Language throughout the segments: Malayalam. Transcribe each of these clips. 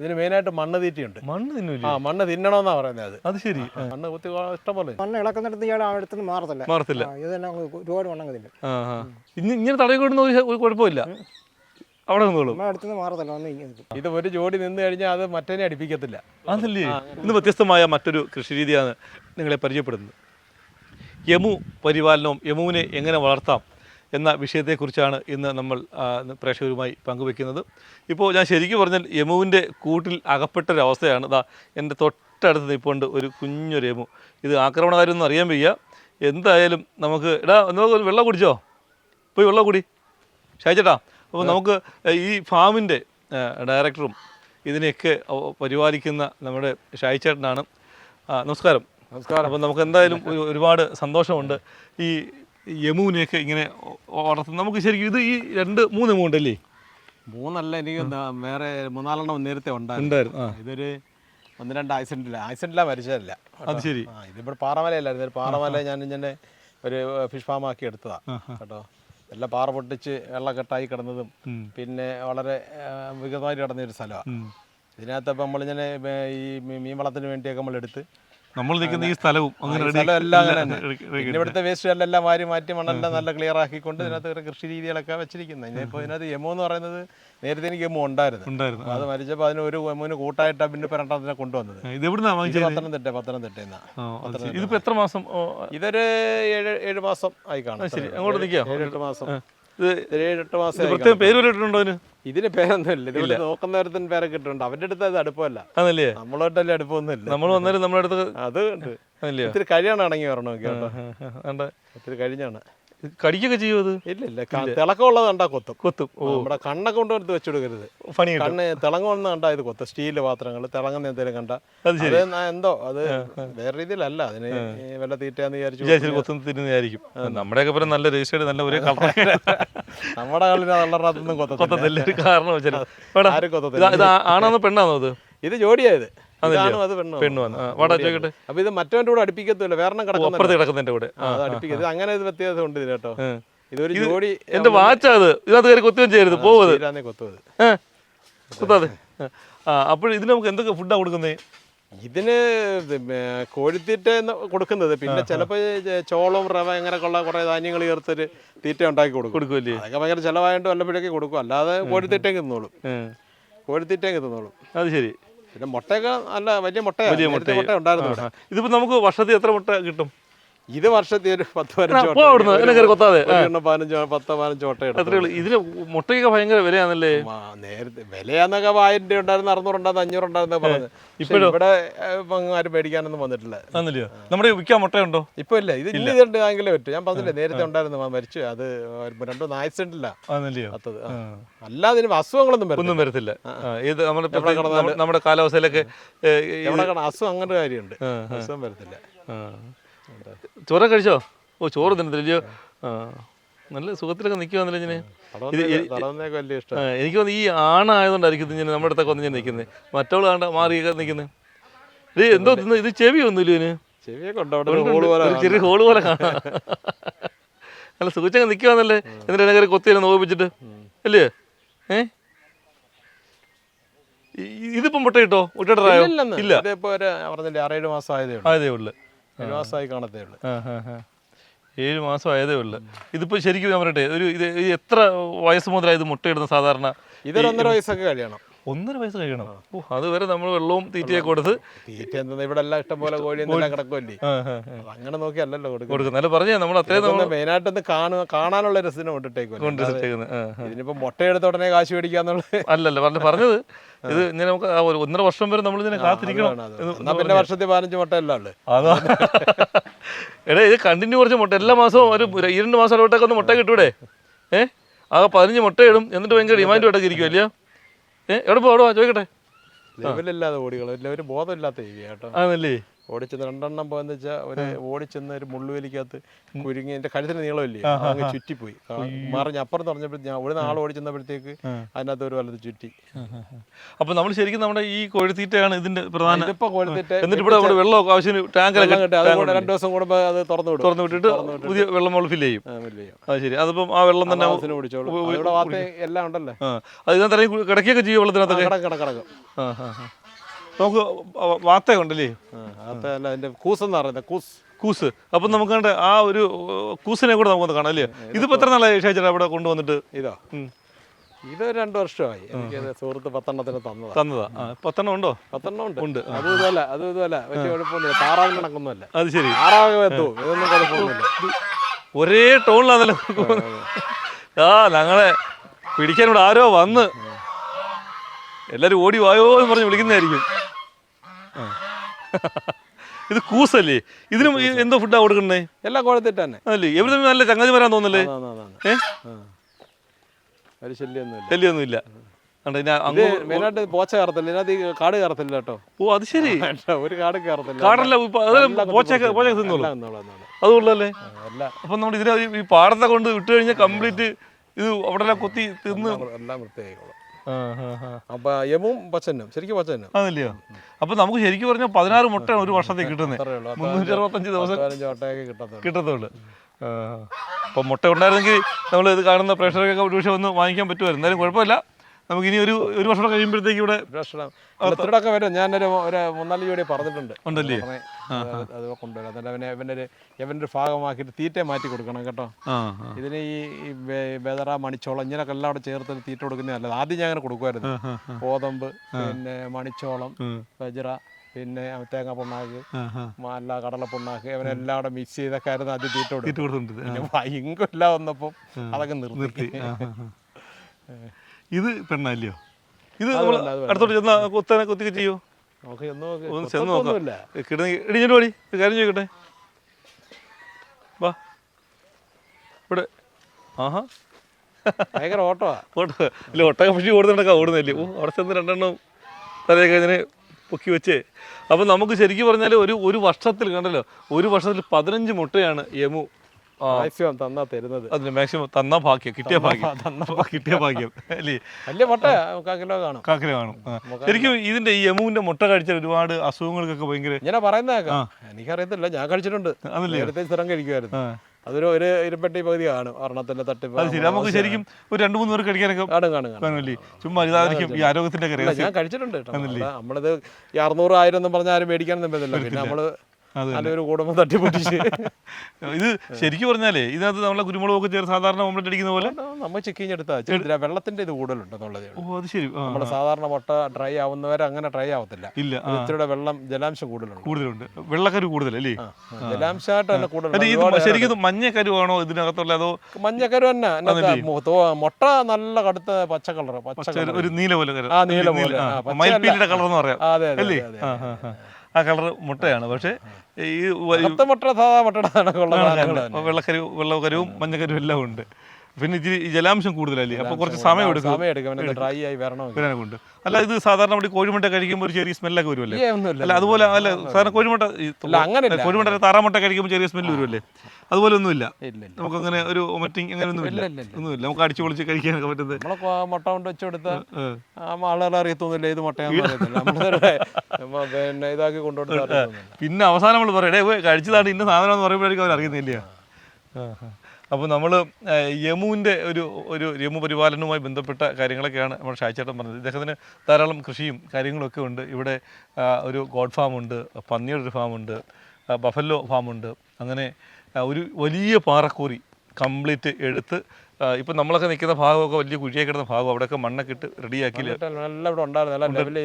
ഇതിന് മെയിനായിട്ട് മണ്ണ് തീറ്റയുണ്ട്. മണ്ണ് തിന്നില്ല? ആ മണ്ണ് തിന്നണമെന്നാ പറയുന്നത് അത്. അത് ശരി. മണ്ണ് കുത്തി ഇഷ്ടം പോലെ. മണ്ണ് ഇളക്കുന്നിടത്ത് ഇയാൾ അടുത്ത് മാറത്തില്ല. മാറത്തില്ല. ഇത് തന്നെ അങ്ങ് ഒരുപാട് മണ്ണങ്ങ് തിന്നും. ആ ആ. ഇന്ന് ഇങ്ങനെ തടവി കൊടുക്കുന്ന ഒരു കുഴപ്പമില്ല. അവിടെ നിന്നോളൂ. നമ്മൾ അടുത്ത് നിന്ന് മാറത്തില്ല വന്ന് ഇങ്ങനെ ഇത് ഒരു ജോഡി നിന്ന് കഴിഞ്ഞാൽ അത് മറ്റേനെ അടിപ്പിക്കത്തില്ല. അതല്ലേ? ഇന്ന് വ്യത്യസ്തമായ മറ്റൊരു കൃഷി രീതിയാണ് നിങ്ങളെ പരിചയപ്പെടുന്നത്. യമു പരിപാലനവും യമുവിനെ എങ്ങനെ വളർത്താം? എന്ന വിഷയത്തെക്കുറിച്ചാണ് ഇന്ന് നമ്മൾ പ്രേക്ഷകരുമായി പങ്കുവെക്കുന്നത്. ഇപ്പോൾ ഞാൻ ശരിക്കും പറഞ്ഞാൽ യമുവിന്റെ കൂട്ടിൽ അകപ്പെട്ടൊരവസ്ഥയാണ്. ഇതാ എന്റെ തൊട്ടടുത്ത് നിൽപ്പുണ്ട് ഒരു കുഞ്ഞൊരു യമു. ഇത് ആക്രമണകാരൊന്നും അറിയാൻ വയ്യ. എന്തായാലും നമുക്ക് എടാ നമുക്ക് വെള്ളം കുടിച്ചോ? പോയി വെള്ളം കുടി. ഷായിച്ചേട്ടാ അപ്പോൾ നമുക്ക് ഈ ഫാമിന്റെ ഡയറക്ടറും ഇതിനെയൊക്കെ പരിപാലിക്കുന്ന നമ്മുടെ ഷായിച്ചേട്ടനാണ് നമസ്കാരം. നമസ്കാരം. അപ്പോൾ നമുക്ക് എന്തായാലും ഒരുപാട് സന്തോഷമുണ്ട്. ഈ യമുവിനെയൊക്കെ ഇങ്ങനെ വളർത്തും നമുക്ക് ശരിക്കും ഇത് ഈ രണ്ട് മൂന്ന് ഉണ്ടല്ലേ മൂന്നല്ല എനിക്ക് വേറെ മൂന്നാലെണ്ണം നേരത്തെ ഉണ്ടായിരുന്നു. ഇതൊരു ഒന്ന് രണ്ട് ആക്സിഡന്റില്ല ആക്സിഡന്റില്ല മരിച്ചതല്ല. അത് ശരി. ഇതിപ്പോൾ പാറമലയല്ലായിരുന്നു. ഒരു പാറമല ഞാൻ ഇങ്ങനെ ഒരു ഫിഷ് ഫാം ആക്കി എടുത്തതാ. കേട്ടോ. എല്ലാം പാറ പൊട്ടിച്ച് വെള്ളക്കെട്ടായി കിടന്നതും. പിന്നെ വളരെ വികൃതമായിട്ട് കിടന്ന ഒരു സ്ഥലമാണ് ഇപ്പം നമ്മളിങ്ങനെ ഈ മീൻ വളത്തിന് വേണ്ടിയൊക്കെ നമ്മൾ എടുത്ത് നമ്മൾ നിൽക്കുന്ന ഈ സ്ഥലവും അങ്ങനെ എല്ലാം അങ്ങനെ ഇവിടുത്തെ വേസ്റ്റ് എല്ലാം വാരി മാറ്റി മണ്ണെല്ലാം നല്ല ക്ലിയർ ആക്കിക്കൊണ്ട് ഇതിനകത്ത് കൃഷി രീതികളൊക്കെ വെച്ചിരിക്കുന്നത് ഇനിയിപ്പോൾ ഇതിനകത്ത് യമോ എന്ന് പറയുന്നത് നേരത്തെ എനിക്ക് യമോ ഉണ്ടായിരുന്നു. അത് മരിച്ചപ്പോൾ അതിന് ഒരു യമോന് കൂട്ടായിട്ടാണ് പിന്നെ ഇപ്പം രണ്ടെണ്ണത്തിനെ കൊണ്ടുവന്നത്. ഇത് പത്തനംതിട്ട പത്തനംതിട്ട ഇതിപ്പോ എത്ര മാസം ഇതൊരു ഏഴ് ഏഴ് മാസം ആയി കാണാം. ശരി. അങ്ങോട്ട് നിൽക്കാം. ഏഴ് എട്ട് മാസം. ഇത് ഒരു ഏഴ് എട്ട് മാസം പ്രത്യേകം പേര് വരെ ഇട്ടിട്ടുണ്ടോ അതിന്. ഇതിന് പേരൊന്നുമില്ല. ഇതിവിടെ നോക്കുന്നവരത്തിന് പേരൊക്കെ കിട്ടുന്നുണ്ട്. അവരുടെ അടുത്ത് അത് അടുപ്പമല്ല. അതല്ലേ? നമ്മളോട്ടല്ലേ അടുപ്പമൊന്നുമില്ല. നമ്മൾ വന്നാലും നമ്മുടെ അടുത്ത് അത് ഉണ്ട്. ഇത്തിരി കഴിയാണ് ഇണങ്ങി വരണോ കേട്ടോ. ഇത്തിരി. കഴിഞ്ഞാണ്. കടിക്കൊക്കെ ചെയ്യുമത് അത് ഇല്ല ഇല്ല. തിളക്കമുള്ളത് കണ്ടാ കൊത്തും. കൊത്തും. ഓ. നമ്മുടെ കണ്ണൊക്കെ കൊണ്ട് വെച്ചു കൊടുക്കരുത് പണി കണ്ണ് തിളങ്ങുന്ന കണ്ടാ ഇത് കൊത്തും. സ്റ്റീൽ പാത്രങ്ങൾ തിളങ്ങുന്ന എന്തെങ്കിലും കണ്ട. അത് എന്തോ അത് വേറെ രീതിയിലല്ല. അതിന് വല്ല തീറ്റാന്ന് വിചാരിച്ചു വിചാരിച്ചു കൊത്തും തിരുന്നതായിരിക്കും നമ്മുടെയൊക്കെ പോലെ നല്ല രജിസ്റ്റേഡ് നല്ല ഒരേ കളർ. നമ്മുടെ കളിന് നല്ലതൊന്നും കൊത്തത്തില്ല. ഒരു കാരണം വെച്ചാൽ ആരും ഇത് കൊത്തത്തില്ല. ഇത് ആണാന്നോ പെണ്ണാന്നോ അത് ഇത് ജോഡിയായത് പെണ്ണോ? വന്ന്. വാടാ ചോദിക്കട്ടെ? അപ്പൊ ഇത് മറ്റവന്റെ കൂടെ അടുപ്പിക്കത്തില്ല വേറെ അപ്പുറത്ത് കിടക്കുന്നതിന്റെ കൂടെ അടുപ്പിക്കരുത് അങ്ങനെ ഇത് വ്യത്യാസം ഉണ്ട് ഇതിന് കേട്ടോ. ഇതൊരു ജോഡി എന്റെ വാച്ചാ അത്. ഇതിനകത്ത് കയറി കൊത്തുകയും ചെയ്യരുത്. പോവത്. കൊത്തുവത്. കൊത്തുന്നത് ഏഹ് ആ അപ്പോൾ ഇതിന് നമുക്ക് എന്തൊക്കെ ഫുഡാണ് കൊടുക്കുന്നേ? ഇതിന് ഇത് കോഴിത്തീറ്റ കൊടുക്കുന്നത്. പിന്നെ ചിലപ്പോൾ ചോളം റവ അങ്ങനെയൊക്കെയുള്ള കുറേ ധാന്യങ്ങൾ ചേർത്തൊരു തീറ്റ ഉണ്ടാക്കി കൊടുക്കും. കൊടുക്കുമല്ലേ അതൊക്കെ ഭയങ്കര ചിലവായിട്ട് വല്ലപ്പോഴൊക്കെ കൊടുക്കും. അല്ലാതെ കോഴിത്തീറ്റയൊക്കെ തിന്നോളും. ഏഹ്. കോഴിത്തീറ്റയൊക്കെ തിന്നോളും. അത് ശരി. പിന്നെ മുട്ടയൊക്കെ നല്ല വലിയ മുട്ടയാണ് വലിയ മുട്ട മുട്ട ഉണ്ടായിരുന്നു ഇതിപ്പോ നമുക്ക് വർഷത്തിൽ എത്ര മുട്ട കിട്ടും? ഇത് വർഷത്തിൽ ഒരു പത്ത് പതിനഞ്ച് പത്ത് പതിനഞ്ച് മുട്ട ഇതിന് മുട്ടയൊക്കെ ഭയങ്കര വിലയാണല്ലേ? നേരത്തെ വിലയാന്നൊക്കെ ആയിരം രൂപ ഉണ്ടായിരുന്നു അറുന്നൂറുണ്ടായിരുന്നു അഞ്ഞൂറുണ്ടായിരുന്നു പറഞ്ഞത്. ഇപ്പോഴും? ഇവിടെ ആരും മേടിക്കാനൊന്നും വന്നിട്ടില്ല. നമ്മുടെ വിൽക്കാൻ മുട്ടയുണ്ടോ? ഇപ്പൊ ഇല്ല. ഇത് ഇല്ല. ഇതുണ്ടെങ്കിലേ പറ്റും. ഞാൻ പറഞ്ഞില്ലേ നേരത്തെ ഉണ്ടായിരുന്നു. മരിച്ചു. അത് രണ്ടും ആക്സിഡന്റ് ഇല്ല അത്തത്. അല്ലാതെ ഇതിന് അസുഖങ്ങളൊന്നും ഒന്നും വരത്തില്ല. ഇത് നമ്മുടെ നമ്മുടെ- കാലാവസ്ഥയിലൊക്കെ അസുഖം അങ്ങനെ കാര്യമുണ്ട്. അസുഖം വരത്തില്ല. ചോറ കഴിച്ചോ? ഓ ചോറ് തിന്നില്ലയോ ആ നല്ല സുഖത്തിലൊക്കെ നിൽക്കുവാന്നല്ലോ ഇങ്ങനെ. എനിക്ക് തോന്നുന്നു ഈ ആണായതുകൊണ്ടായിരിക്കും ഇങ്ങനെ നമ്മുടെ അടുത്തൊക്കെ വന്ന് ഞാൻ നിൽക്കുന്നത് മറ്റുള്ള കണ്ട മാറിയൊക്കെ നിൽക്കുന്നത് ഇത് എന്തോ തിന്ന്? ഇത് ചെവി ഒന്നുമില്ല ഇതിന്? ചെറിയ ഹോൾ പോലെ കാണാം. നല്ല സുഖിച്ചങ്ങ് നിൽക്കുവാന്നല്ലേ എന്നിട്ട് എന്നെ കൊത്തി കൊത്തിയില്ല നോവിപ്പിച്ചിട്ട്. അല്ലേ? ഏ? ഇതിപ്പം മുട്ട കിട്ടോ മുട്ടയുടെ ഇല്ല. പറഞ്ഞില്ലേ ആറേഴ് മാസം ആയതേ ഉള്ളു. ഏഴ് മാസമായി കാണത്തേ ഉള്ളൂ. ഏഴ് മാസം ആയതേ ഉള്ളു. ഇതിപ്പോ ശരിക്കും ഞാൻ പറയട്ടെ ഒരു ഇത് എത്ര വയസ്സ് മുതലായത് ഇത് മുട്ടയിടുന്ന സാധാരണ ഇതൊരു ഒന്നര വയസ്സൊക്കെ കഴിയണം. ഒന്നര വയസ്സ് കഴിയണം ഓ അതുവരെ നമ്മൾ വെള്ളവും തീറ്റയൊക്കെ കൊടുത്ത് തീറ്റ എന്താ ഇവിടെ എല്ലാം ഇഷ്ടം പോലെ കോഴി. എന്തെല്ലാം കിടക്കുമല്ലേ അങ്ങനെ നോക്കിയല്ലല്ലോ കൊടുക്കുന്നത്. കൊടുക്കും നല്ല പറഞ്ഞേ നമ്മൾ അത്രയും നമ്മൾ മെയിനായിട്ടൊന്ന് കാണുക കാണാനുള്ള രസത്തിന് കൊണ്ടിട്ടേക്കും. ഇതിനിപ്പോ മുട്ടയെടുത്ത ഉടനെ കാശ് മേടിക്കാന്നുള്ളത്. അല്ലല്ല പറഞ്ഞു പറഞ്ഞത് ഇത് ഇങ്ങനെ നമുക്ക് ഒരു ഒന്നര വർഷം വരെ നമ്മൾ ഇതിനെ കാത്തിരിക്കണം പിന്നെ വർഷത്തെ പതിനഞ്ച് മുട്ട എല്ലാം ഉള്ളു. അതാ. എടാ ഇത് കണ്ടിന്യൂ കുറച്ച് മുട്ട. എല്ലാ മാസവും ഒരു രണ്ട് മാസം ഇടവിട്ടൊക്കെ ഒന്ന് മുട്ട കിട്ടൂടെ? ഏഹ് ആകെ പതിനഞ്ച് മുട്ട ഇടും. എന്നിട്ട് ഭയങ്കര ഡിമാൻഡ് ഇട്ടൊക്കെ ഇരിക്കും അല്ലയോ ഏ എവിടെ പോവാ? ചോദിക്കട്ടെ. ലെവലില്ലാതെ ഓടികൾ ഒരു ബോധമില്ലാത്ത ഏരിയ കേട്ടോ. ആണല്ലേ? ഓടിച്ചെന്ന് രണ്ടെണ്ണം പോയെന്ന് വെച്ചാൽ ഒരു ഓടിച്ചെന്ന് ഒരു മുള്ളുവേലിക്കകത്ത് കുരുങ്ങി എന്റെ കഴുത്തിന് നീളമില്ലേ അങ്ങ് ചുറ്റിപ്പോയി. മാറി മറിഞ്ഞ് അപ്പുറം പറഞ്ഞപ്പോൾ ഞാൻ ഒരു നാൾ ഓടിച്ചെന്നപ്പോഴത്തേക്ക് അതിനകത്ത് ഒരു വലത് ചുറ്റി. അപ്പൊ നമ്മൾ ശരിക്കും നമ്മുടെ ഈ കോഴിത്തീറ്റയാണ് ഇതിന്റെ പ്രധാന എന്നിട്ട് ഇവിടെ നമ്മുടെ വെള്ളം ആവശ്യത്തിന് ടാങ്കിലൊക്കെ കിട്ടി രണ്ട് ദിവസം കൂടുമ്പോൾ അത് തുറന്നു വിടും. തുറന്നു വിട്ടിട്ട് പുതിയ വെള്ളം നമ്മൾ ഫില്ല് ചെയ്യും. അത് ശരി. അതിപ്പം ആ വെള്ളം തന്നെ എല്ലാം ഉണ്ടല്ലേ? അത് ഇതിനകത്ത് കിടക്കുകയൊക്കെ ചെയ്യും വെള്ളത്തിനകത്തൊക്കെ. കിടക്ക് നമുക്ക് വാത്തയുണ്ടല്ലേ അതിന്റെ കൂസെന്ന് പറയുന്നത് കൂസ്. കൂസ്. അപ്പം നമുക്ക് കണ്ട ആ ഒരു കൂസിനെ കൂടെ നമുക്കൊന്ന് കാണാം അല്ലേ? ഇതിപ്പോ എത്ര നാളായി ഷാച്ചേട്ടാ അവിടെ കൊണ്ടുവന്നിട്ട്? ഇതോ. ഇത് രണ്ട് വർഷമായി. എനിക്ക് സുഹൃത്ത് പത്തെണ്ണത്തിന് തന്നതാ. തന്നതാ. പത്തെണ്ണം ഉണ്ടോ? പത്തെണ്ണം ഉണ്ട്. ഉണ്ട്. അതും ഇതല്ല അതും ഇതല്ല വലിയ കുഴപ്പമൊന്നുമില്ല. താറാവിന് കണക്കൊന്നുമല്ല. അത് ശരി. താറാവ് എത്തും ഇതൊന്നും കുഴപ്പമൊന്നുമില്ല. ഒരേ ടോണിലാണല്ലോ. ആ ഞങ്ങളെ പിടിക്കാൻ ഇവിടെ ആരോ വന്ന്. എല്ലാരും ഓടി വായോ എന്ന് പറഞ്ഞ് വിളിക്കുന്നതായിരിക്കും. ഇത് കൂസല്ലേ? ഇതിനും എന്തോ ഫുഡാ കൊടുക്കണ്ടേ എല്ലാം കോഴത്തിട്ട് തന്നെ അതല്ലേ? എവിടെ നല്ല ചങ്ങാതി വരാൻ തോന്നല്ലേ? ശല്യൊന്നുമില്ല. അതുകൊണ്ടല്ലേ ഒരു ശല്യമൊന്നുമില്ല മെയിനായിട്ട് പോച്ച കയറത്തില്ല. ഇതിനകത്ത് ഈ കാട് കയറത്തില്ല കേട്ടോ. ഓ അത് ശരി. ഒരു കാട് കയറത്തില്ല. കാടല്ല. അതുകൊള്ളല്ലേ അപ്പൊ നമ്മൾ ഇതിനെ ഈ- പാടത്തെ കൊണ്ട് വിട്ടുകഴിഞ്ഞാൽ കംപ്ലീറ്റ് ഇത് അവിടെ കൊത്തി തിന്ന് എല്ലാം വൃത്തിയായിക്കോളും. അപ്പൊ യമും പച്ചനും ശരിക്കും പച്ചനും. അതല്ലയോ അപ്പൊ നമുക്ക് ശരിക്കും പറഞ്ഞാൽ പതിനാറ് മുട്ട ഒരു വർഷത്തേക്ക് കിട്ടുന്നത്. മുന്നൂറ്റി അറുപത്തഞ്ച് ദിവസം കിട്ടത്തുള്ളൂ. അപ്പൊ മുട്ട ഉണ്ടായിരുന്നെങ്കിൽ നമ്മൾ ഇത് കാണുന്ന പ്രേക്ഷകർക്കൊക്കെ ഒരു പക്ഷേ ഒന്ന് വാങ്ങിക്കാൻ പറ്റുമായിരുന്നു. എന്തായാലും കുഴപ്പമില്ല. നമുക്ക് ഇനി ഒരു ഒരു വർഷം കഴിയുമ്പോഴത്തേക്ക് ഇവിടെ ഭക്ഷണം. വരും. ഞാനൊരു ഒരു മൂന്നാൽ ജോഡി പറഞ്ഞിട്ടുണ്ട്. ഉണ്ടല്ലേ? അത് കൊണ്ടുവരാം. എന്നിട്ട് അവനെ ഇവന്റെ ഒരു ഇവന്റെ ഒരു ഭാഗമാക്കിയിട്ട് തീറ്റ മാറ്റി കൊടുക്കണം കേട്ടോ. ഇതിന് ഈ വെതറ മണിച്ചോളം ഇങ്ങനെയൊക്കെ എല്ലാം അവിടെ ചേർത്ത് തീറ്റ കൊടുക്കുന്നത് നല്ലത്. ആദ്യം ഞാൻ അങ്ങനെ കൊടുക്കുമായിരുന്നു. ഗോതമ്പ് പിന്നെ മണിച്ചോളം ബജറ പിന്നെ തേങ്ങ പുണ്ണാക്ക് മല്ല കടല പുണ്ണാക്ക് ഇവനെല്ലാം കൂടെ മിക്സ് ചെയ്തൊക്കെ ആയിരുന്നു ആദ്യം തീറ്റ കൊടുക്കും ഭയങ്കര എല്ലാം വന്നപ്പോൾ അതൊക്കെ നിർത്തി. ഇത് പെണ്ണല്ലയോ ഇത് നമ്മൾ. അടുത്തോട്ട് ചെന്ന കുത്തനെ കുത്തിക്ക് ചെയ്യോ? ഒന്ന് ചെന്ന് നോക്കാം. കിടന്ന് ഇടിഞ്ഞിട്ട് പാടി കാര്യം ചോദിക്കട്ടെ? വാ. ഇവിടെ. ആഹാ. ഭയങ്കര ഓട്ടോ ഓട്ടോ. ഇല്ല ഒട്ടക പക്ഷി ഓടുന്നുണ്ടൊക്കെ ഓടുന്നില്ലേ ഓ അവിടെ ചെന്ന് രണ്ടെണ്ണം തലയൊക്കെ ഇങ്ങനെ പൊക്കി വെച്ച്. അപ്പം നമുക്ക് ശരിക്കും പറഞ്ഞാൽ ഒരു ഒരു വർഷത്തിൽ കണ്ടല്ലോ. ഒരു വർഷത്തിൽ പതിനഞ്ച് മുട്ടയാണ് യമു മാക്സിമം തന്നാ തരുന്നത്. അതിന് മാക്സിമം തന്ന ഭാഗ്യം കിട്ടിയ ഭാഗ്യം. കിട്ടിയ ഭാഗ്യം. അല്ലേ? വലിയ മുട്ട കാണും. കാക്കിലോ കാണും. ശരിക്കും ഇതിന്റെ ഈ യമുവിന്റെ മുട്ട കഴിച്ചാൽ ഒരുപാട് അസുഖങ്ങൾക്കൊക്കെ ഭയങ്കര ഇങ്ങനെ പറയുന്നേക്കാം എനിക്കറിയത്തില്ല ഞാൻ കഴിച്ചിട്ടുണ്ട്. സ്ഥലം നേരത്തെ സ്ഥിരം കഴിക്കുമായിരുന്നു. അതൊരു ഒരു ഇരുപെട്ടി പകുതി കാണും ഒരെണ്ണത്തിന്റെ തട്ടിപ്പ് അത് ശരി. നമുക്ക് ശരിക്കും ഒരു രണ്ട് മൂന്ന് പേർ കഴിക്കാനൊക്കെ കാണും കാണും ചുമ്മാ ഇതായിരിക്കും ഈ ആരോഗ്യത്തിന്റെ ഞാൻ കഴിച്ചിട്ടുണ്ട് നമ്മളിത് ഈ അറുന്നൂറ് ആയിരം ഒന്നും പറഞ്ഞാൽ ആരും മേടിക്കാനൊന്നും പറ്റില്ല പിന്നെ നമ്മൾ. നല്ലൊരു കുടുംബം തട്ടിപ്പൊട്ടിച്ച് ഇത് ശരിക്കും പറഞ്ഞാലേ ഇതിനകത്ത് നമ്മളെ കുരുമുളകൊക്കെ ചേർത്ത് സാധാരണ ഓംലെറ്റ് അടിക്കുന്ന പോലെ? നമ്മൾ ചിക്കൻ എടുത്താൽ വെള്ളത്തിന്റെ ഇത് കൂടുതലുണ്ടെന്നുള്ളത് ഓ അത് ശരി. നമ്മുടെ സാധാരണ മുട്ട ഡ്രൈ ആവുന്നവരെ അങ്ങനെ ഡ്രൈ ആവത്തില്ല. ഇല്ല ഇത്തിരിയുടെ വെള്ളം ജലാംശം കൂടുതലുണ്ട്. കൂടുതലുണ്ട്. വെള്ളക്കരു കൂടുതലല്ലേ ജലാംശമായിട്ട് തന്നെ ഒരുപാട് ശരിക്കും ഇത് ആണോ കരുവാണോ ഇതിനകത്തുള്ള അതോ മഞ്ഞക്കരു തന്നെ. മുട്ട നല്ല കടുത്ത പച്ച കളർ പച്ച ഒരു- നീല പോലെ ആ, നീല പോലെ. കളർ എന്ന് പറയാം. അതെ അതെ, ആ കളർ മുട്ടയാണ്. പക്ഷേ ഈ മുട്ട സാധാ മുട്ടയുടെ വെള്ളക്കരു വെള്ളക്കരുവും മഞ്ഞക്കരുവും എല്ലാം ഉണ്ട്. പിന്നെ ഇച്ചിരി ഈ ജലാംശം കൂടുതലല്ലേ? അപ്പൊ കുറച്ച് സമയം എടുക്കും. സമയം എടുക്കും. ഡ്രൈ ആയി വരണമെങ്കിൽ കൊണ്ട്. അല്ല ഇത് സാധാരണ നമ്മുടെ കോഴിമുട്ട കഴിക്കുമ്പോൾ ഒരു ചെറിയ സ്മെല്ലൊക്കെ വരുമല്ലേ? അല്ല അതുപോലെ അല്ല സാധാരണ കോഴിമുട്ട അങ്ങനെ കോഴിമുട്ട താറാമുട്ട കഴിക്കുമ്പോൾ ചെറിയ സ്മെല്ല് വരുമല്ലേ? അതുപോലെ ഒന്നുമില്ല. നമുക്ക് അങ്ങനെ ഒരു ഒമറ്റിങ് അങ്ങനെ ഒന്നുമില്ല ഇല്ല, ഒന്നും ഇല്ല. ഒന്നുമില്ല. നമുക്ക് അടിച്ചു പൊളിച്ച് കഴിക്കാനൊക്കെ പറ്റുന്നത്. നമ്മളെ മുട്ട കൊണ്ട് വെച്ച് കൊടുത്താൽ. ആളുകൾ അറിയത്തൊന്നുമില്ല. ഇത് നമ്മ പിന്നെ ഇതാക്കി കൊണ്ടുകൊടുത്താൽ പിന്നെ അവസാനം നമ്മൾ പറയട്ടെ "എടേ, പോയി കഴിച്ചതാണ് ഇന്ന സാധനം എന്ന് പറയുമ്പോഴേക്കും അവർ അറിയുന്നില്ല അപ്പോൾ നമ്മൾ യമുവിന്റെ ഒരു ഒരു യമു പരിപാലനവുമായി ബന്ധപ്പെട്ട കാര്യങ്ങളൊക്കെയാണ് നമ്മൾ ഷായ്ച്ചേട്ടൻ പറഞ്ഞത്. ഇദ്ദേഹത്തിന് ധാരാളം കൃഷിയും കാര്യങ്ങളൊക്കെ ഉണ്ട്. ഇവിടെ ഒരു ഗോഡ് ഫാമുണ്ട് പന്നിയുടെ ഒരു ഫാമുണ്ട് ഉണ്ട് ബഫല്ലോ ഫാമുണ്ട് അങ്ങനെ ഒരു വലിയ പാറക്കൂറി കംപ്ലീറ്റ് എടുത്ത് ഇപ്പം നമ്മളൊക്കെ നിൽക്കുന്ന ഭാഗമൊക്കെ വലിയ കുഴിയായി കിടന്ന ഭാഗം അവിടെയൊക്കെ മണ്ണൊക്കെ ഇട്ട് റെഡിയാക്കി നല്ല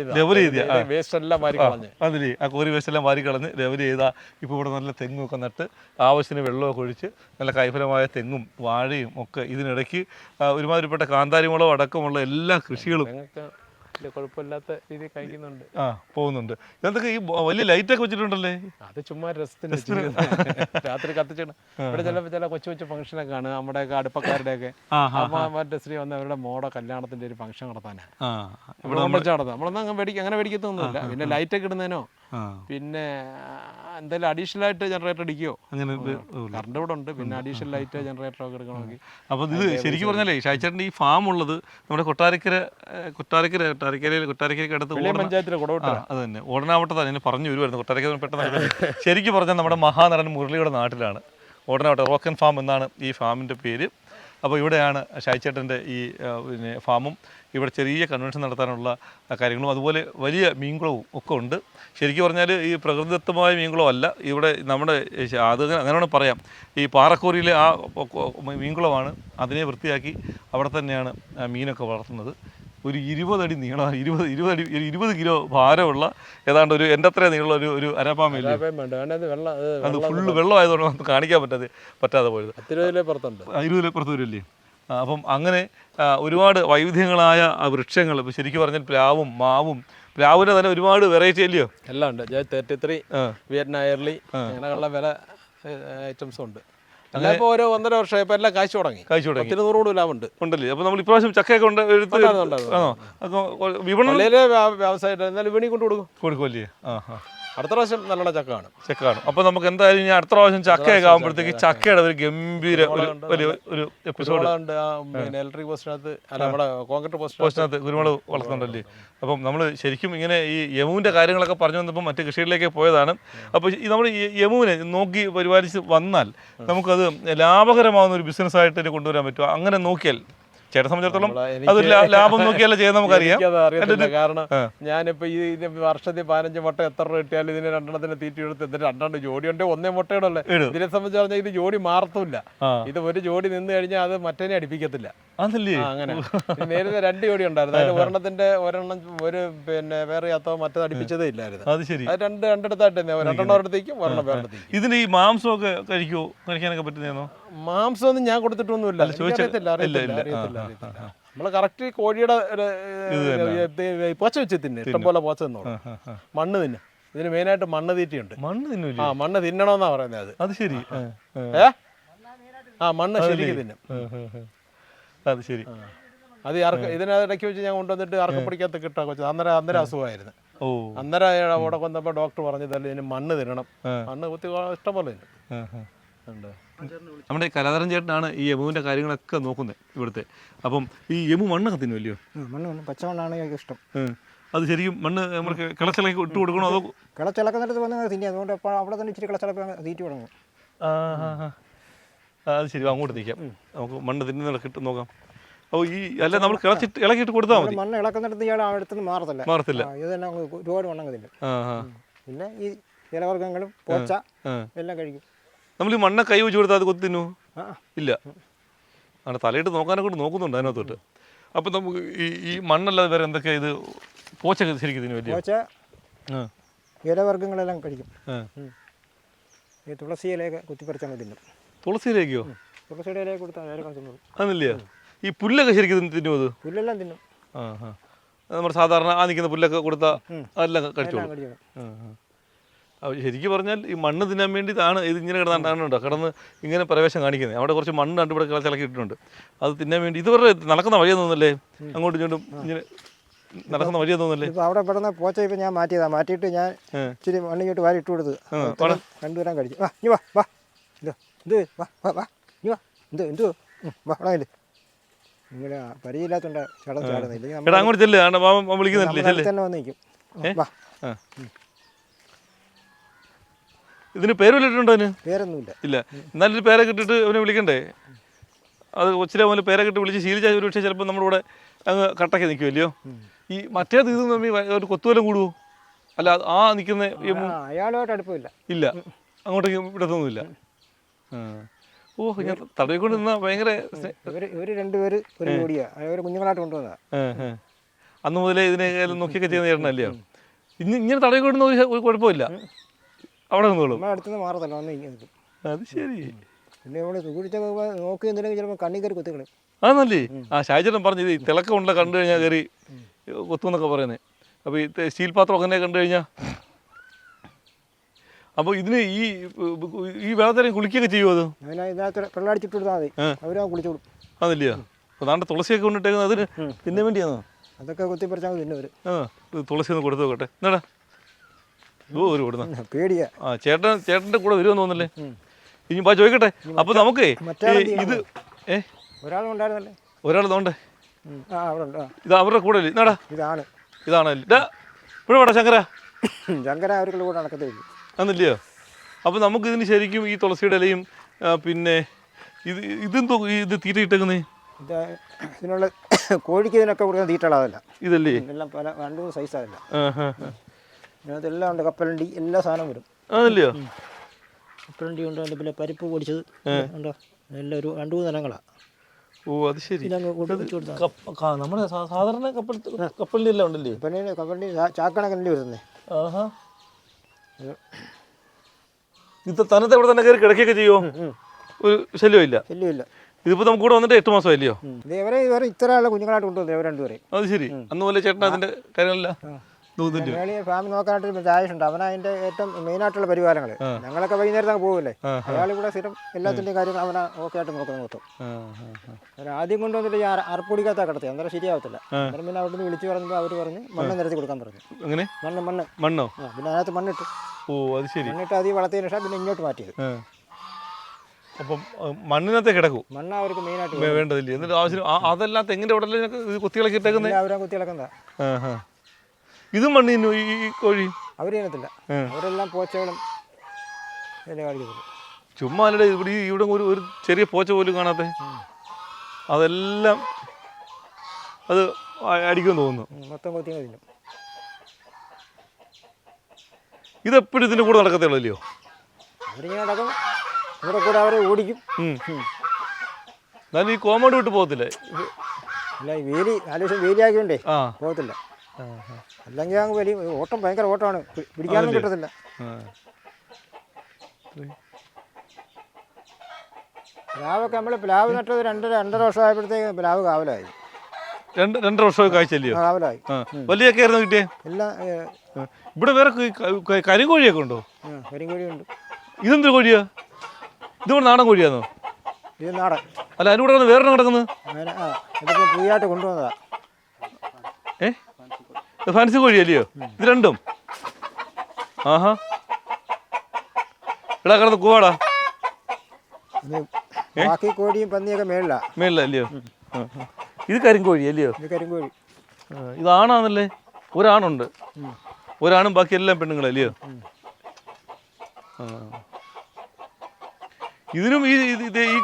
ആ. കോരി ലെവൽ. വേസ്റ്റ് എല്ലാം മാറി കളഞ്ഞ്. അതിലേ ആ കോരി വേസ്റ്റെല്ലാം വാരി കളഞ്ഞ് ലെവൽ ചെയ്താൽ ഇപ്പോൾ ഇവിടെ നല്ല തെങ്ങൊക്കെ നട്ട് ആവശ്യത്തിന് വെള്ളമൊക്കെ ഒഴിച്ച് നല്ല കൈഫലമായ തെങ്ങും വാഴയും ഒക്കെ ഇതിനിടയ്ക്ക് ഒരുമാതിരിപ്പെട്ട കാന്താരിമുളകും അടക്കമുള്ള എല്ലാ കൃഷികളും കുഴപ്പമില്ലാത്ത രീതിയിൽ കഴിക്കുന്നുണ്ട്. ആ പോകുന്നുണ്ട്. ഇതൊക്കെ ഈ വലിയ ലൈറ്റൊക്കെ വെച്ചിട്ടുണ്ടല്ലേ? അത് ചുമ്മാ രസത്തിന്. രാത്രി കത്തിച്ചിടണം ഇവിടെ ചില ചില കൊച്ചു കൊച്ചു ഫംഗ്ഷനൊക്കെ ആണ് നമ്മുടെ അടുപ്പക്കാരുടെയൊക്കെ. ഒക്കെ മറ്റേ ശ്രീ വന്ന അവരുടെ മോടെ കല്യാണത്തിന്റെ ഒരു ഫംഗ്ഷൻ നടത്താനാണ് ഇവിടെ കൊണ്ടുവച്ച് നടത്തും നമ്മളൊന്നും അങ്ങനെ മേടിക്കും അങ്ങനെ മേടിക്കത്തൊന്നുമില്ല. പിന്നെ ലൈറ്റൊക്കെ ഇടുന്നതിനോ പിന്നെ എന്തായാലും അഡീഷണൽ ആയിട്ട് ജനറേറ്റർ അടിക്കുകയോ അങ്ങനെ. കറണ്ട് ഇവിടെ ഉണ്ട്. പിന്നെ അഡീഷണൽ ആയിട്ട് ജനറേറ്റർ ഒക്കെ എടുക്കണമെങ്കിൽ. അപ്പോൾ ഇത് ശരിക്കും പറഞ്ഞാലേ ഷായ്ച്ചേട്ടന്റെ ഈ ഫാം ഉള്ളത് നമ്മുടെ കൊട്ടാരക്കര കൊട്ടാരക്കര കൊട്ടാരക്കരയിൽ കൊട്ടാരക്കരയ്ക്ക് അടുത്ത് പഞ്ചായത്തിലെ അത് തന്നെ. ഓടനാവട്ടത്താണ് ഞാൻ പറഞ്ഞു വരുമായിരുന്നു കൊട്ടാരക്കര പെട്ടെന്ന്. ശരിക്കും പറഞ്ഞാൽ നമ്മുടെ മഹാനടൻ മുരളിയുടെ നാട്ടിലാണ്. ഓടനാവട്ടെ റോക്കൻ ഫാം എന്നാണ് ഈ ഫാമിന്റെ പേര്. അപ്പോൾ ഇവിടെയാണ് ഷായ്ചേട്ടന്റെ ഈ പിന്നെ ഫാമും. ഇവിടെ ചെറിയ കൺവെൻഷൻ നടത്താനുള്ള കാര്യങ്ങളും. അതുപോലെ വലിയ മീൻകുളവും ഒക്കെ ഉണ്ട്. ശരിക്കും പറഞ്ഞാൽ ഈ പ്രകൃതിദത്തമായ മീൻകുളം അല്ല. ഇവിടെ നമ്മുടെ അത് അങ്ങനെ വേണം പറയാം. ഈ പാറക്കോറിയിലെ ആ മീൻകുളമാണ്. അതിനെ വൃത്തിയാക്കി അവിടെ തന്നെയാണ് മീനൊക്കെ വളർത്തുന്നത്. ഒരു ഇരുപതടി നീളം ഇരുപത് ഇരുപത് അടി ഒരു ഇരുപത് കിലോ ഭാരമുള്ള ഏതാണ്ട് ഒരു എന്റെ അത്ര നീളമുള്ള ഒരു ഒരു അരപ്പാമയില്ല അത് ഫുള്ള് വെള്ളമായതുകൊണ്ട് നമുക്ക് കാണിക്കാൻ പറ്റാതെ പറ്റാതെ പോയത്. ഇരുപതിലെ പുറത്ത് വരില്ലേ? അപ്പം അങ്ങനെ ഒരുപാട് വൈവിധ്യങ്ങളായ വൃക്ഷങ്ങൾ ഇപ്പോൾ ശരിക്കും പറഞ്ഞാൽ പ്ലാവും മാവും പ്ലാവിന്റെ തന്നെ ഒരുപാട് വെറൈറ്റി അല്ലയോ? എല്ലാം ഉണ്ട്. തേർട്ടി ത്രീ വിയറ്റ്നായർലി അങ്ങനെയുള്ള വില ഐറ്റംസും ഉണ്ട്. ഇപ്പോൾ ഓരോ ഒന്നര വർഷം ഇപ്പോൾ എല്ലാം കാശ് തുടങ്ങി. കാശ് തുടങ്ങി. പത്തിന് നൂറ് കൂടി ലാഭമുണ്ട്. ഉണ്ടല്ലേ? അപ്പോൾ നമ്മൾ ഇപ്രാവശ്യം ചക്കയൊക്കെ ഉണ്ട് എടുത്ത്. ആണോ? അപ്പോൾ വിപണനം വിപണി കൊണ്ട് കൊടുക്കും കൊടുക്കുമല്ലേ ആ ആ. അടുത്ത പ്രാവശ്യം നല്ലോണം ചക്ക കാണും. ചക്ക കാണും. അപ്പോൾ നമുക്ക് എന്തായാലും ഇനി അടുത്ത പ്രാവശ്യം ചക്കയൊക്കെ ആകുമ്പോഴത്തേക്ക് ചക്കയുടെ ഒരു ഗംഭീര ഒരു ഒരു എപ്പിസോഡ് പിന്നെ ഇലക്ട്രിക് പോസ്റ്റിനകത്ത് അല്ല നമ്മുടെ കോൺക്രീറ്റ് പോസ്റ്റിനകത്ത് പോസ്റ്റിനകത്ത് കുരുമുളക് വളർത്തുന്നുണ്ടല്ലേ? അപ്പം നമ്മൾ ശരിക്കും ഇങ്ങനെ ഈ യമുവിന്റെ കാര്യങ്ങളൊക്കെ പറഞ്ഞു വന്നപ്പോൾ മറ്റു കൃഷികളിലേക്ക് പോയതാണ്. അപ്പോൾ ഈ നമ്മൾ ഈ യമുവിനെ നോക്കി പരിപാലിച്ച് വന്നാൽ നമുക്കത് ലാഭകരമാവുന്ന ഒരു ബിസിനസ്സായിട്ട് ഇതിനെ കൊണ്ടുവരാൻ പറ്റുമോ? അങ്ങനെ നോക്കിയാൽ ചേട്ടനെ സംബന്ധിച്ചിടത്തോളം അത് ലാഭം നോക്കിയല്ല ചെയ്യാൻ നമുക്കറിയാം. അറിയാം അറിയത്തില്ല. കാരണം. ഞാനിപ്പോ ഈ വർഷത്തിൽ പതിനഞ്ച് മുട്ട എത്ര രൂപ കിട്ടിയാലും ഇതിന് രണ്ടെണ്ണത്തിന് തീറ്റി എടുത്ത് എന്നിട്ട് രണ്ടെണ്ണം ജോഡി ഉണ്ട് ഒന്നേ മുട്ടയുടെ. ഇതിനെ സംബന്ധിച്ച് പറഞ്ഞാൽ ഇത് ജോഡി മാറത്തില്ല ഇത് ഒരു ജോഡി നിന്ന് കഴിഞ്ഞാൽ അത് മറ്റേനെ അടിപ്പിക്കത്തില്ല. അങ്ങനെ. നേരത്തെ രണ്ട് ജോഡി ഉണ്ടായിരുന്നു. അതിൽ ഒരെണ്ണത്തിന്റെ ഒരെണ്ണം ഒരു പിന്നെ വേറെ അത്തോ മറ്റേ അടിപ്പിച്ചതേ ഇല്ലായിരുന്നു. അത് ശരി. അത് രണ്ട് രണ്ടിടത്തായിട്ട് രണ്ടെണ്ണം ഒരിടത്തേക്കും ഒരെണ്ണം വേറെ ഇതിന് ഈ മാംസമൊക്കെ കഴിക്കുമോ കഴിക്കാനൊക്കെ പറ്റുന്നതാണോ? മാംസം ഒന്നും ഞാൻ കൊടുത്തിട്ടൊന്നുമില്ല. ചോദിച്ചില്ല അറിയത്തില്ല അറിയത്തില്ല. നമ്മൾ കറക്റ്റ് കോഴിയുടെ പോച്ച വെച്ച് തിന്നെ. ഇഷ്ടം പോലെ പോച്ച തിന്നോളൂ. മണ്ണ് തിന്നെ. ഇതിന് മെയിനായിട്ട് മണ്ണ് തീറ്റിയുണ്ട്. മണ്ണ് തിന്നില്ല? ആ മണ്ണ് തിന്നണമെന്നാ പറയുന്നത് അത്. അത് ശരി. ഏ? ആ മണ്ണ് ശരിക്കും തിന്നും. അത് ശരി. അത് അത് ഇതിനെ ഇതിനിടയ്ക്ക് വെച്ച് ഞാൻ കൊണ്ടുവന്നിട്ട് അറക്കപ്പിടിക്കകത്ത് കിട്ടാ കൊച്ചു. അന്നേരം അന്നേരം അസുഖമായിരുന്നു. ഓ. അന്നേരം അവിടെ കൊന്നപ്പോൾ ഡോക്ടർ പറഞ്ഞതല്ലേ ഇതിന് മണ്ണ് തിന്നണം. മണ്ണ് കുത്തി ഇഷ്ടം പോലെ. ഉണ്ട് നമ്മുടെ കലാധരൻ ചേട്ടനാണ് ഈ യമുവിന്റെ കാര്യങ്ങളൊക്കെ നോക്കുന്നത് ഇവിടുത്തെ. അപ്പം ഈ യമു മണ്ണൊക്കെ തിന്നുമല്ലയോ മണ്ണ് പച്ച മണ്ണാണ് എനിക്ക് ഇഷ്ടം. അത് ശരിക്കും മണ്ണ് നമ്മൾ കിളച്ചിളക്കി ഇട്ട് കൊടുക്കണോ അതോ കിളച്ചിളക്കുന്നിടത്ത് വന്ന് തിന്നി അതുകൊണ്ട് അപ്പോൾ അവിടെ തന്നെ ഇച്ചിരി കിളച്ചിളപ്പ് തീറ്റി തുടങ്ങും അത് ശരി. അങ്ങോട്ട് നിൽക്കാം നമുക്ക് മണ്ണ് തിന്നുന്ന കിട്ടും നോക്കാം. ഓ ഈ അല്ല നമ്മൾ കിളച്ചിട്ട് ഇളക്കിയിട്ട് കൊടുത്താൽ മതി. മണ്ണ് ഇളക്കുന്നിടത്ത് ഇയാൾ അടുത്തുനിന്ന് മാറത്തില്ല. മാറത്തില്ല. ഇത് തന്നെ ഒരുപാട് മണ്ണങ്ങ് തിന്നും. ആ ആ. പിന്നെ ഈ ഇലവർഗങ്ങളും പോച്ച എല്ലാം കഴിക്കും. നമ്മൾ ഈ മണ്ണ കൈ വെച്ച് കൊടുത്താൽ അത് കൊത്തി തിന്നു ഇല്ല. ആണ് തലയിട്ട് നോക്കാനെ കൊണ്ട് നോക്കുന്നുണ്ട് അതിനകത്തോട്ട്. അപ്പം നമുക്ക് ഈ ഈ മണ്ണല്ലാതെ വേറെ എന്തൊക്കെയാ ഇത് പോച്ച ശരിക്കും ഇതിന് വലിയ? പോച്ച ഇലവർഗങ്ങളെല്ലാം കഴിക്കും. ഈ തുളസി ഇലയൊക്കെ കുത്തിപ്പറിച്ചങ്ങ് തിന്നും ഇലയൊക്കെയോ? തുളസിയുടെ ഇലയൊക്കെ കൊടുത്താൽ അന്നില്ലേ ഈ പുല്ലൊക്കെ ശരിക്കും തിന്ന് അത്? പുല്ലെല്ലാം തിന്നും. ആ ആ നമ്മുടെ സാധാരണ ആ നിൽക്കുന്ന പുല്ലൊക്കെ കൊടുത്താൽ അതെല്ലാം കഴിച്ചോളൂ എല്ലാം കഴിക്കും ആ, ആ. അപ്പോൾ ശരിക്കും പറഞ്ഞാൽ ഈ മണ്ണ് തിന്നാൻ വേണ്ടിയിട്ടാണ് ഇത് ഇങ്ങനെ കിടന്നുണ്ടോ കിടന്ന് ഇങ്ങനെ പ്രവേശം കാണിക്കുന്നത്. അവിടെ കുറച്ച് മണ്ണ് കണ്ട് ഇവിടെ കിളച്ചിളക്കി ഇട്ടിട്ടുണ്ട്. അത് തിന്നാൻ വേണ്ടി ഇതുവരെ നടക്കുന്ന വഴിയെന്ന് തോന്നുന്നല്ലേ? അങ്ങോട്ടും ഇങ്ങോട്ടും ഇങ്ങനെ നടക്കുന്ന വഴിയെന്ന് തോന്നുന്നല്ലേ? അവിടെ പെടുന്ന പോച്ച ഇപ്പം ഞാൻ മാറ്റിയതാ. മാറ്റിയിട്ട് ഞാൻ ഇച്ചിരി ഇച്ചിരി മണ്ണിങ്ങോട്ട് വാരി ഇട്ട് കൊടുത്ത്. കണ്ടുവരാൻ കഴിച്ചു വാ ഇനി വാ വാ. ഇത് വാ വാ വാ. ഇനി വാ. എന്ത്? എന്ത്? വാ അവിടെ ഇങ്ങനെ പരിചയമില്ലാത്തോണ്ടാ ചടം ചാടുന്നില്ല അങ്ങോട്ട് ചെല്ലേ. വിളിക്കുന്നില്ലേ? തന്നെ വന്നിരിക്കും? വാ. ആ. ഇതിന് പേര് വിളിട്ടുണ്ടോ അതിന്? പേരൊന്നുമില്ല. ഇല്ല. എന്നാലും ഒരു പേരൊക്കെ ഇട്ടിട്ട് അവനെ വിളിക്കണ്ടേ? അത് കൊച്ചിലെ മുതൽ പേരെ കിട്ടി വിളിച്ച് ശീലിച്ച ഒരു പക്ഷേ ചിലപ്പോൾ നമ്മുടെ കൂടെ അങ്ങ് കട്ടക്കി നിൽക്കുമല്ലയോ ഈ മറ്റേത് ഇത് തമ്മിൽ ഒരു കൊത്തുവലം കൂടുവോ? അല്ല ആ നിൽക്കുന്ന അടുപ്പില്ല അയാളുമായിട്ട് അടുപ്പമില്ല. ഇല്ല. അങ്ങോട്ടേക്ക് ഇടത്തൊന്നുമില്ല. ഓ ഞാൻ തടവിക്കൊണ്ട് നിന്നാ ഭയങ്കര രണ്ടുപേര് ഒരു ജോഡിയാ. കുഞ്ഞുങ്ങളായിട്ട് കൊണ്ടുവന്നതാ. അന്ന് മുതലേ ഇതിനെ നോക്കിയൊക്കെ ചെയ്യുന്ന ചേട്ടനല്ലയോ ഇനി ഇങ്ങനെ ഒരു ഒരു കുഴപ്പമില്ല. അവിടെ നിന്നോളൂ. നമ്മളെ അടുത്തുനിന്ന് മാറത്തില്ല വന്ന് ഇങ്ങനെ അത് ശരി. പിന്നെ നമ്മൾ സൂക്ഷിച്ചൊക്കെ നോക്കി എന്തിനെങ്കിലും ചിലപ്പോൾ കണ്ണി കയറി കുത്തിക്കളെ ആന്നല്ലേ ആ ഷാജേട്ടൻ പറഞ്ഞു ഇത് ഈ തിളക്കമുള്ള കണ്ടു കഴിഞ്ഞാൽ കയറി കൊത്തുമെന്നൊക്കെ പറയുന്നത് അപ്പോൾ ഈ സ്റ്റീൽ പാത്രം അങ്ങനെ കണ്ടു കഴിഞ്ഞാൽ അപ്പോൾ ഇതിന് ഈ ഈ വെള്ളത്തിനെ കുളിക്കുകയൊക്കെ ചെയ്യുമോ അത്? അതിനെ ഇതിനകത്ത് വെള്ളമടിച്ചിട്ട് കൊടുത്താൽ മതി. അവരാ കുളിച്ചോളും. അതല്ലേ അപ്പോൾ നാണ്ട് തുളസിയൊക്കെ കൊണ്ടിട്ടേക്കുന്നത് അതിന് തിന്നാൻ വേണ്ടിയാണോ അതൊക്കെ കുത്തിപ്പറിച്ചാൽ തിന്നും അവർ ആ തുളസി ഒന്ന് കൊടുത്തു നോക്കട്ടെ. എന്നാടാ? ഓടുന്ന പേടിയാ. ആ ചേട്ടൻ ചേട്ടന്റെ കൂടെ വരുമെന്ന് തോന്നല്ലേ ഇനി ബാ ചോദിക്കട്ടെ? അപ്പൊ നമുക്ക് ഇത് ഏ? ഒരാൾ തോണ്ടേ ഇത് അവരുടെ കൂടെ അല്ലേ? എന്നാടാ ഇതാണ്. ഇതാണല്ലേ ഡാ ഇവിടെ വേടാ ശങ്കര. ശങ്കര അവർക്കുള്ള കൂടെ നടക്കത്തേ ഉള്ളൂ. അന്നില്ലയോ അപ്പോൾ നമുക്ക് ഇതിന് ശരിക്കും ഈ തുളസിയുടെ ഇലയും പിന്നെ ഇത് ഇതും ഇത് തീറ്റ ഇട്ടേക്കുന്നേ? ഇത് ഇതിനുള്ള കോഴിക്ക് ഇതിനൊക്കെ കൊടുക്കുന്ന തീറ്റകളതല്ല ഇതല്ലേ? എല്ലാം പല രണ്ടു മൂന്ന് സൈസ് അതല്ല ഇതിനകത്ത് എല്ലാം ഉണ്ട്. കപ്പലണ്ടി എല്ലാ സാധനവും വരും. അതല്ലയോ കപ്പലണ്ടി ഉണ്ട് അതിന്റെ പിന്നെ പരിപ്പ് പൊടിച്ചത് ഉണ്ടോ? എല്ലാം ഒരു രണ്ടു മൂന്ന് ഇനങ്ങളാണ് ഓ അത് ശരി. നമ്മുടെ സാധാരണ കപ്പൽ കപ്പലിന്റെ എല്ലാം ഉണ്ടല്ലേ? കപ്പലണ്ടി കപ്പലണ്ടി ചാക്കണക്കണ്ടി വരുന്നേ. ആഹാ. ഇത് തനത്ത് ഇവിടെ തന്നെ കയറി കിടക്കുകയൊക്കെ ചെയ്യുമോ ഒരു ശല്യമില്ല ശല്യമില്ല ഇതിപ്പോ നമുക്ക് കൂടെ വന്നിട്ട് എട്ട് മാസം ഇല്ലയോ ഇവരെ ഇവരെ ഇത്ര ആളെ കുഞ്ഞുങ്ങളായിട്ട് കൊണ്ടുവന്നു ഇവർ രണ്ടുപേരെ. അത് ശരി. അന്ന് പോലെ ചേട്ടൻ അതിന്റെ കാര്യമല്ല മേളിൽ ഫാമിലി നോക്കാനായിട്ട് രാജേഷുണ്ട് അവനാ അതിന്റെ ഏറ്റവും മെയിനായിട്ടുള്ള പരിപാലങ്ങൾ ഞങ്ങളൊക്കെ വൈകുന്നേരം അങ്ങ് പോകുമല്ലേ അയാൾ ഇവിടെ സ്ഥിരം എല്ലാത്തിന്റെയും കാര്യങ്ങൾ അവനെ ഓക്കെ ആയിട്ട് നോക്കുന്ന. അവർ ആദ്യം കൊണ്ടുവന്നിട്ട് ഞാൻ അറപ്പൊടിക്കകത്താ കിടത്തി അന്നേരം ശരിയാവത്തില്ല. അന്നേരം പിന്നെ അവിടുന്ന് വിളിച്ചു പറഞ്ഞപ്പോൾ അവർ പറഞ്ഞ് മണ്ണ് നിരത്തി കൊടുക്കാൻ പറഞ്ഞു. എങ്ങനെ? മണ്ണ് മണ്ണ്. മണ്ണോ? പിന്നെ അതിനകത്ത് മണ്ണിട്ട്. ഓ അത് ശരി. മണ്ണിട്ട് അതി വളർത്തിയതിന് ശേഷം പിന്നെ ഇങ്ങോട്ട് മാറ്റിയത്. അപ്പം മണ്ണിനകത്ത് കിടക്കും. മണ്ണ് അവർക്ക് മെയിനായിട്ട് ആയിട്ട് വേണ്ടതില്ലേ? എന്നിട്ട് ആവശ്യം അതല്ലാത്ത എങ്ങനെ ഉടനെ കുത്തികളൊക്കെ ഇട്ടേക്കുന്നത് അവരാ കുത്തി ഇളക്കുന്നതാ ആ, ആ. ഇതും മണ്ണിനു ഈ ഈ കോഴി? അവർ ചെയ്യത്തില്ല അവരെല്ലാം പോച്ചകളും ചുമ്മാ അല്ലടെ ഇവിടെ ഇവിടെ ഒരു ഒരു ചെറിയ പോച്ച പോലും കാണാത്തെ. അതെല്ലാം അത് അടിക്കുമെന്ന് തോന്നുന്നു. മൊത്തം കൊത്തി തിന്നും. ഇതെപ്പോഴും ഇതിന്റെ കൂടെ നടക്കത്തേ ഉള്ളൂ അവരിങ്ങനെ നടക്കും. ഇവിടെ കൂടെ അവരെ ഓടിക്കും. എന്നാലും ഈ കോമ്പൗണ്ട് വിട്ട് പോകത്തില്ലേ. അല്ല വേലി നാല് ദിവസം വേലിയാക്കിയോണ്ടേ ആ. പോകത്തില്ല. അല്ലെങ്കിൽ അങ്ങ് വലിയ ഓട്ടം ഭയങ്കര ഓട്ടമാണ്. പി- പിടിക്കാനൊന്നും കിട്ടത്തില്ല. പ്ലാവൊക്കെ നമ്മൾ പ്ലാവ് നട്ടത് രണ്ടര രണ്ടര വർഷമായപ്പോഴത്തേക്ക് പ്ലാവ് കാവലായി. രണ്ട് രണ്ടര വർഷമൊക്കെ കാഴ്ചയില്ലയോ? കാവലായി. ആ. വലിയൊക്കെ ആയിരുന്നു കിട്ടിയേ? എല്ലാം ഇവിടെ വേറെ കരിങ്കോഴിയൊക്കെ ഉണ്ടോ? കരിങ്കോഴിയുണ്ട്. ഇതെന്തൊരു കോഴിയാ? ഇതിവിടെ നാടൻ കോഴിയാണോ ഇത് നാടൻ. അല്ല അതിന്റെ വേറെ കിടക്കുന്നത് പുതിയതായിട്ട് കൊണ്ടുവന്നതാ. ഇത് ഫാൻസി കോഴി അല്ലയോ ഇത് രണ്ടും. ആഹാ. എടാ കിടന്ന് കൂവാടാ ബാക്കി കോഴിയും പന്നിയൊക്കെ മേളിലാ. മേളില അല്ലയോ ആ, ആ. ഇത് കരിങ്കോഴി. അല്ലയോ കരിങ്കോഴി ഇതാണാന്നല്ലേ ഒരാണുണ്ട്. ഒരാണും ബാക്കി എല്ലാം പെണ്ണുങ്ങളല്ലയോ ഇതിനും ഈ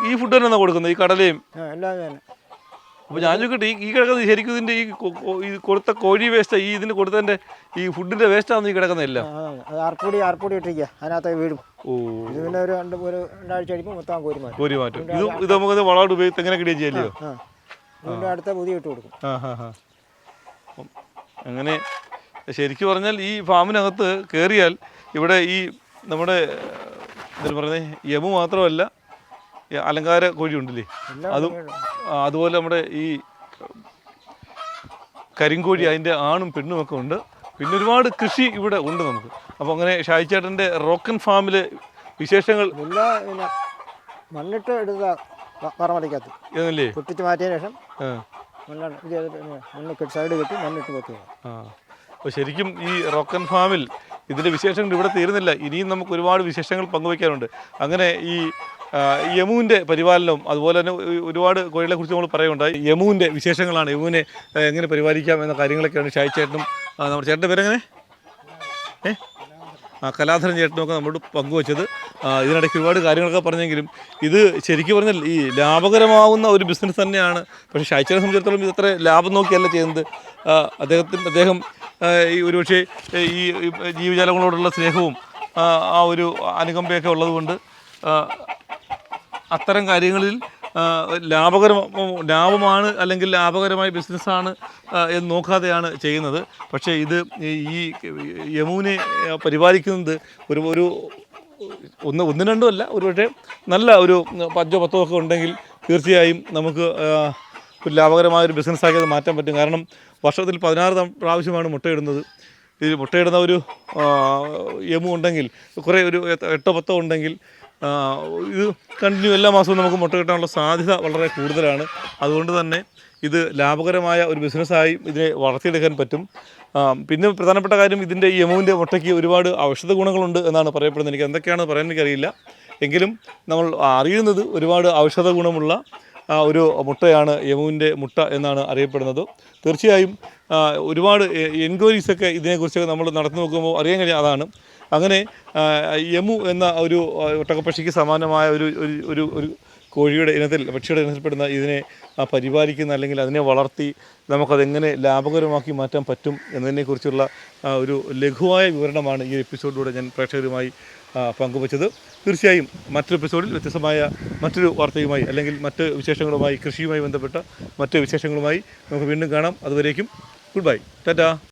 ഈ- ഫുഡ് തന്നെ കൊടുക്കുന്നത്? ഈ കടലയും? എല്ലാം അപ്പോൾ ഞാൻ ചോദിക്കട്ടെ ഈ ഈ കിടക്കുന്നത് ശരിക്കും ഇതിന്റെ ഈ കൊ- കൊ- ഈ കൊടുത്ത കോഴി വേസ്റ്റ് ഈ ഇതിന് കൊടുത്തതിന്റെ ഈ ഫുഡിന്റെ വേസ്റ്റാണെന്ന് ഈ കിടക്കുന്നതല്ല ആ. അത് ഇട്ടിരിക്കുക അതിനകത്ത് വീടും ഓ. ഇത് പിന്നെ ഒരു രണ്ട് ഒരു രണ്ടാഴ്ച കഴിയുമ്പോൾ മൊത്തം കോരി മാറ്റും. കോരി മാറ്റും. ഇത് ഇത് നമുക്ക് വളമായിട്ട് ഉപയോഗിച്ച് എങ്ങനെ കിടിയ ചെയ്യല്ലോ ആ വീണ്ടും അടുത്ത പുതിയ ഇട്ട് കൊടുക്കും. ആ ഹാ അപ്പം അങ്ങനെ ശരിക്കും പറഞ്ഞാൽ ഈ ഫാമിനകത്ത് കയറിയാൽ ഇവിടെ ഈ നമ്മുടെ എന്താ പറയുന്നത് യമു മാത്രമല്ല ഈ അലങ്കാര കോഴി ഉണ്ടല്ലേ അതും ആ, അതുപോലെ നമ്മുടെ ഈ കരിങ്കോഴി അതിന്റെ ആണും പെണ്ണും ഒക്കെ ഉണ്ട്. പിന്നെ ഒരുപാട് കൃഷി ഇവിടെ ഉണ്ട് നമുക്ക്. അപ്പോൾ അങ്ങനെ ഷായിച്ചേട്ടന്റെ റോക്കൻ ഫാമിൽ വിശേഷങ്ങൾ മണ്ണിട്ട് എടുത്ത പറമ്പടിക്കകത്ത് എന്നല്ലേ പൊട്ടിച്ച് മാറ്റിയതിന് ശേഷം മണ്ണ് സൈഡ് കെട്ടി മണ്ണിട്ട് വെക്കുക. ആ. അപ്പോൾ ശരിക്കും ഈ റോക്കൻ ഫാമിൽ ഇതിന്റെ വിശേഷങ്ങൾ ഇവിടെ തീരുന്നില്ല. ഇനിയും നമുക്ക് ഒരുപാട് വിശേഷങ്ങൾ പങ്കുവയ്ക്കാനുണ്ട്. അങ്ങനെ ഈ യമുവിന്റെ പരിപാലനവും അതുപോലെ തന്നെ ഒരുപാട് കോഴികളെ കുറിച്ച് നമ്മൾ പറയുന്നുണ്ടായി യമുവിന്റെ വിശേഷങ്ങളാണ് യമുവിനെ എങ്ങനെ പരിപാലിക്കാം എന്ന കാര്യങ്ങളൊക്കെയാണ് ഷായി ചേട്ടനും നമ്മുടെ ചേട്ടന്റെ പേരെങ്ങനെ? ഏ? ആ കലാധരൻ ചേട്ടനൊക്കെ നമ്മളോട് പങ്കുവച്ചത്. ഇതിനിടയ്ക്ക് ഒരുപാട് കാര്യങ്ങളൊക്കെ പറഞ്ഞെങ്കിലും ഇത് ശരിക്കും പറഞ്ഞാൽ ഈ ലാഭകരമാവുന്ന ഒരു ബിസിനസ് തന്നെയാണ്. പക്ഷേ ഷായ്ച്ചനെ സംബന്ധിച്ചിടത്തോളം ഇത് അത്ര ലാഭം നോക്കിയല്ല ചെയ്യുന്നത്. അദ്ദേഹത്തിന് അദ്ദേഹം ഈ ഒരുപക്ഷെ ഈ ജീവജാലങ്ങളോടുള്ള സ്നേഹവും ആ, ഒരു അനുകമ്പയൊക്കെ ഉള്ളതുകൊണ്ട് അത്തരം കാര്യങ്ങളിൽ ലാഭകരം ലാഭമാണ് അല്ലെങ്കിൽ ലാഭകരമായ ബിസിനസ്സാണ് എന്ന് നോക്കാതെയാണ് ചെയ്യുന്നത്. പക്ഷേ ഇത് ഈ യമൂനെ പരിപാലിക്കുന്നത് ഒരു ഒരു ഒന്ന് ഒന്നും രണ്ടും അല്ല ഒരു പക്ഷേ നല്ല ഒരു പഞ്ചോ പത്തോ ഒക്കെ ഉണ്ടെങ്കിൽ തീർച്ചയായും നമുക്ക് ഒരു ലാഭകരമായ ഒരു ബിസിനസ്സാക്കി അത് മാറ്റാൻ പറ്റും. കാരണം വർഷത്തിൽ പതിനാറ് പ്രാവശ്യമാണ് മുട്ടയിടുന്നത്. ഇതിൽ മുട്ടയിടുന്ന ഒരു യമു ഉണ്ടെങ്കിൽ കുറേ ഒരു എട്ട്- പത്തോ ഉണ്ടെങ്കിൽ ഇത് കണ്ടിന്യൂ എല്ലാ മാസവും നമുക്ക് മുട്ട കിട്ടാനുള്ള സാധ്യത വളരെ കൂടുതലാണ്. അതുകൊണ്ട് തന്നെ ഇത് ലാഭകരമായ ഒരു ബിസിനസ്സായി ഇതിനെ വളർത്തിയെടുക്കാൻ പറ്റും. പിന്നെ പ്രധാനപ്പെട്ട കാര്യം ഇതിന്റെ യമുവിന്റെ മുട്ടയ്ക്ക് ഒരുപാട് ഔഷധ ഗുണങ്ങളുണ്ട് എന്നാണ് പറയപ്പെടുന്നത്. എനിക്ക് എന്തൊക്കെയാണെന്ന് പറയാൻ എനിക്കറിയില്ല. എങ്കിലും നമ്മൾ അറിയുന്നത് ഒരുപാട് ഔഷധ ഗുണമുള്ള ഒരു മുട്ടയാണ് യമുവിന്റെ മുട്ട എന്നാണ് അറിയപ്പെടുന്നത്. തീർച്ചയായും ഒരുപാട് എൻക്വയറീസൊക്കെ ഇതിനെക്കുറിച്ചൊക്കെ നമ്മൾ നടന്നു നോക്കുമ്പോൾ അറിയാൻ കഴിയും അതാണ്. അങ്ങനെ യമു എന്ന ഒരു ഒട്ടകപ്പക്ഷിക്ക് സമാനമായ ഒരു ഒരു ഒരു കോഴിയുടെ ഇനത്തിൽ പക്ഷിയുടെ ഇനത്തിൽപ്പെടുന്ന ഇതിനെ പരിപാലിക്കുന്ന അല്ലെങ്കിൽ അതിനെ വളർത്തി നമുക്കതെങ്ങനെ ലാഭകരമാക്കി മാറ്റാൻ പറ്റും എന്നതിനെക്കുറിച്ചുള്ള ഒരു ലഘുവായ വിവരണമാണ് ഈ എപ്പിസോഡിലൂടെ ഞാൻ പ്രേക്ഷകരുമായി പങ്കുവച്ചത്. തീർച്ചയായും മറ്റൊരു എപ്പിസോഡിൽ വ്യത്യസ്തമായ മറ്റൊരു വാർത്തയുമായി അല്ലെങ്കിൽ മറ്റ് വിശേഷങ്ങളുമായി കൃഷിയുമായി ബന്ധപ്പെട്ട മറ്റ് വിശേഷങ്ങളുമായി നമുക്ക് വീണ്ടും കാണാം. അതുവരേക്കും ഗുഡ് ബൈ. ടാറ്റാ.